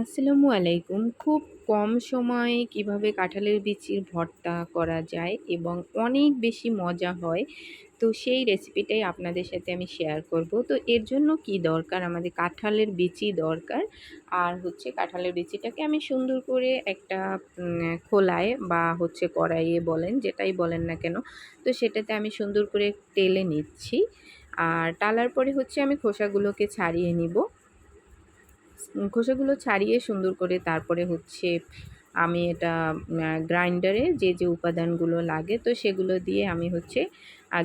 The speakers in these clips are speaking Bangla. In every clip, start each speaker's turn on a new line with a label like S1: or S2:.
S1: আসসালামু আলাইকুম। খুব কম সময়ে কীভাবে কাঁঠালের বিচির ভর্তা করা যায় এবং অনেক বেশি মজা হয়, তো সেই রেসিপিটাই আপনাদের সাথে আমি শেয়ার করব। তো এর জন্য কি দরকার? আমাদের কাঁঠালের বিচি দরকার। আর হচ্ছে কাঁঠালের বিচিটাকে আমি সুন্দর করে একটা খোলায় বা হচ্ছে কড়াইয়ে বলেন, যেটাই বলেন না কেন, তো সেটাতে আমি সুন্দর করে তেলে নিচ্ছি। আর টালার পরে হচ্ছে আমি খোসাগুলোকে ছাড়িয়ে নিব। খোসাগুলো ছাড়িয়ে সুন্দর করে তারপরে হচ্ছে আমি এটা গ্রাইন্ডারে যে যে উপাদানগুলো লাগে, তো সেগুলো দিয়ে আমি হচ্ছে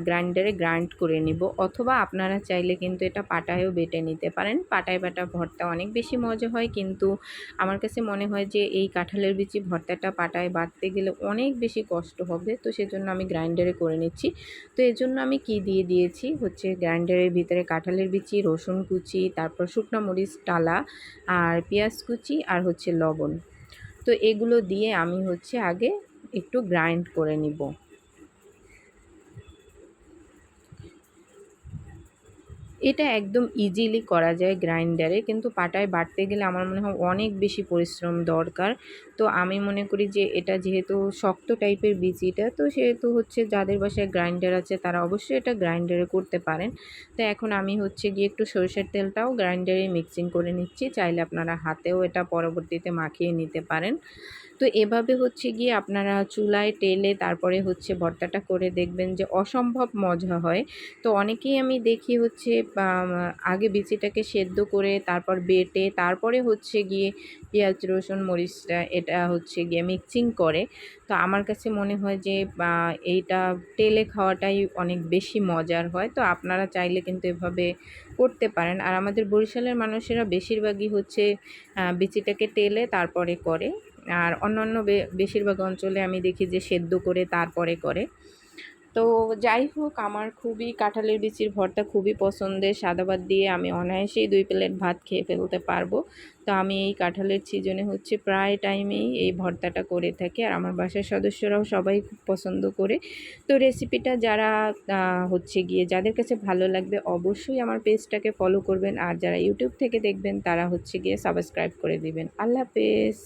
S1: গ্রাইন্ডারে গ্রাইন্ড করে নিব। অথবা আপনারা চাইলে কিন্তু এটা পাটায়ও বেটে নিতে পারেন। পাটায় বাটা ভর্তা অনেক বেশি মজা হয়, কিন্তু আমার কাছে মনে হয় যে, এই কাঁঠালের বিচি ভর্তাটা পাটায় বাটতে গেলে অনেক বেশি কষ্ট হবে, তো সেজন্য আমি গ্রাইন্ডারে করে নিচ্ছি। তো এর জন্য আমি কি দিয়ে দিয়েছি? হচ্ছে গ্রাইন্ডারের ভিতরে কাঁঠালের বিচি, রসুন কুচি, তারপর শুকনো মরিচ টালা আর পেঁয়াজ কুচি, আর হচ্ছে লবণ। তো এগুলো দিয়ে আমি হচ্ছে আগে একটু গ্রাইন্ড করে নিব। এটা একদম ইজিলি করা যায় গ্রাইন্ডারে কিন্তু পাটায় বাটতে গেলে আমার মনে হয় অনেক বেশি পরিশ্রম দরকার। তো আমি মনে করি যে এটা যেহেতু শক্ত টাইপের বিচিটা তো সেহেতু হচ্ছে যাদের বাসায় গ্রাইন্ডার আছে তারা অবশ্যই এটা গ্রাইন্ডারে করতে পারেন। তো এখন আমি হচ্ছে গিয়ে একটু সরষের তেলটাও গ্রাইন্ডারে মিক্সিং করে নিচ্ছি। চাইলে আপনারা হাতেও এটা পরবর্তীতে মাখিয়ে নিতে পারেন। তো এভাবে হচ্ছে গিয়ে আপনারা চুলায় টেলে তারপরে হচ্ছে ভর্তাটা করে দেখবেন যে অসম্ভব মজা হয়। তো অনেকেই আমি দেখি হচ্ছে আগে বিচিটাকে সেদ্ধ করে তারপর বেটে, তারপরে হচ্ছে গিয়ে পেঁয়াজ, রসুন, মরিচটা, এটা হচ্ছে গিয়ে মিক্সিং করে। তো আমার কাছে মনে হয় যে এইটা তেলে খাওয়াটাই অনেক বেশি মজার হয়। তো আপনারা চাইলে কিন্তু এভাবে করতে পারেন। আর আমাদের বরিশালের মানুষেরা বেশিরভাগই হচ্ছে বিচিটাকে তেলে তারপরে করে। আর অন্যান্য বেশিরভাগ অঞ্চলে আমি দেখি যে সেদ্ধ করে তারপরে করে। তো যাই হোক, আমার খুবই কাঁঠালের বিচির ভর্তা খুবই পছন্দের। সাদা ভাত দিয়ে আমি অনায়াসেই দুই প্লেট ভাত খেয়ে ফেলতে পারব। তো আমি এই কাঁঠালের সিজনে হচ্ছে প্রায় টাইমেই এই ভর্তাটা করে থাকি। আর আমার বাসার সদস্যরাও সবাই খুব পছন্দ করে। তো রেসিপিটা যারা হচ্ছে গিয়ে যাদের কাছে ভালো লাগবে অবশ্যই আমার পেজটাকে ফলো করবেন। আর যারা ইউটিউব থেকে দেখবেন, তারা হচ্ছে গিয়ে সাবস্ক্রাইব করে দিবেন। আল্লাহ হাফেজ।